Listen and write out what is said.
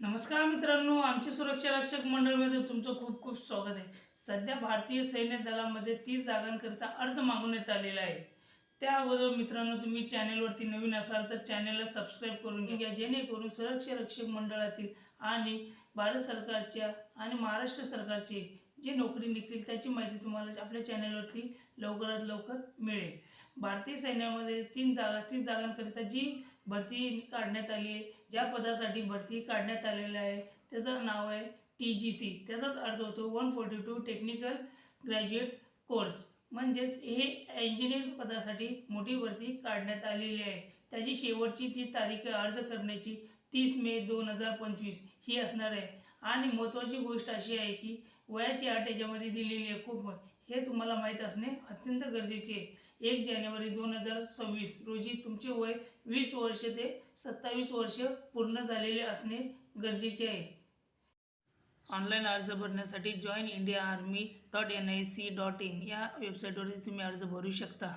नमस्कार मित्रांनो आमचे सुरक्षा रक्षक मंडळमध्ये तुमचं खूप खूप स्वागत आहे. सध्या भारतीय सैन्य दलामध्ये तीस जागांकरिता अर्ज मागवण्यात आलेला आहे. त्या अगोदर मित्रांनो तुम्ही चॅनेलवरती नवीन असाल तर चॅनेलला सबस्क्राईब करून घ्या जेणेकरून सुरक्षा रक्षक मंडळातील आणि भारत सरकारच्या आणि महाराष्ट्र सरकारची जी नोकरी निघतील त्याची माहिती तुम्हाला आपल्या चॅनेलवरती लवकरात लवकर मिळेल. भारतीय सैन्यामध्ये तीन जागा तीस जागांकरिता जी भरती काढण्यात आली आहे ज्या पदासाठी भरती काढण्यात आलेलं आहे त्याचं नाव आहे टी जी सी त्याचाच अर्थ होतो one forty two technical graduate course. म्हणजेच हे इंजिनिअरिंग पदासाठी मोठी भरती काढण्यात आलेली आहे. त्याची शेवटची जी तारीख अर्ज करण्याची तीस मे दोन हजार पंचवीस ही असणार आहे. आणि महत्त्वाची गोष्ट अशी आहे की वयाची अट याच्यामध्ये दिलेली आहे खूप हे तुम्हाला माहीत असणे अत्यंत गरजेचे आहे. एक जानेवारी दोन हजार सव्वीस रोजी तुमचे वय वीस वर्ष ते सत्तावीस वर्ष पूर्ण झालेले असणे गरजेचे आहे. ऑनलाईन अर्ज भरण्यासाठी join India army dot N I C dot in या वेबसाईटवरती तुम्ही अर्ज भरू शकता.